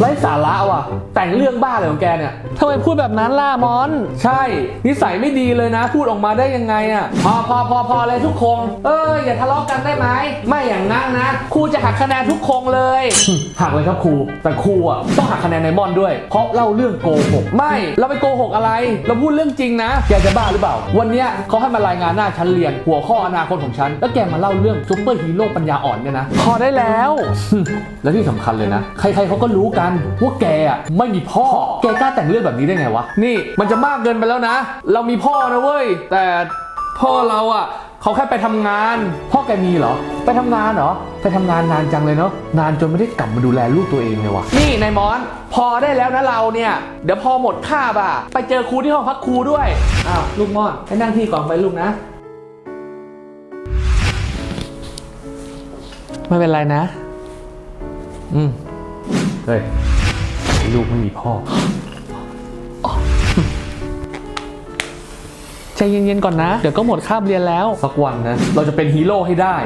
ไร้สาระว่ะ แต่งเรื่องบ้าอะไรของแกเนี่ยทำไมพูดแบบนั้นล่ะมอน ใช่ นิสัยไม่ดีเลยนะ พูดออกมาได้ยังไงอะ่ะพอพอพอพอเลยทุกคง เอออย่าทะเลาะกันได้ไหมไม่อย่างนั้นนะครูจะหักคะแนนทุกคงเลย หักเลยครับครูแต่ครูอะต้องหักคะแนนในมอนด้วย เพราะเล่าเรื่องโกหกไม่เราไปโกหกอะไร เราพูดเรื่องจริงนะ แกจะบ้าหรือเปล่า วันเนี้ยเขาให้มารายงานหน้าชั้นเรียน หัวข้ออนาคตของฉันแล้วแกมาเล่าเรื่องซุปเปอร์ฮีโร่ปัญญาอ่อนเนี่ยนะพอได้แล้ว และที่สำคัญเลยนะใครๆเขาก็รู้กันว่าแกอะไม่มีพ่อ แกกล้าแต่งเรื่องแบบนี้ได้ไงวะ นี่มันจะมากเกินไปแล้วนะ เรามีพ่อนะเว้ย แต่พ่อเราอะเขาแค่ไปทำงาน พ่อแกมีเหรอ ไปทำงานเหรอ ไปทำงานนานจังเลยเนาะ นานจนไม่ได้กลับมาดูแลลูกตัวเองเลยวะนี่นายมอน พอได้แล้วนะเราเนี่ย เดี๋ยวพอหมดคาบอะ ไปเจอครูที่ห้องพักครูด้วย อ้าวลูกมอนให้นั่งที่ก่อนไปลูกนะ ไม่เป็นไรนะ อืม เฮ้ยลูกไม่มีพ่อ ใจเย็นๆก่อนนะ เดี๋ยวก็หมดคาบเรียนแล้ว สักวันนะ เราจะเป็นฮีโร่ให้ได้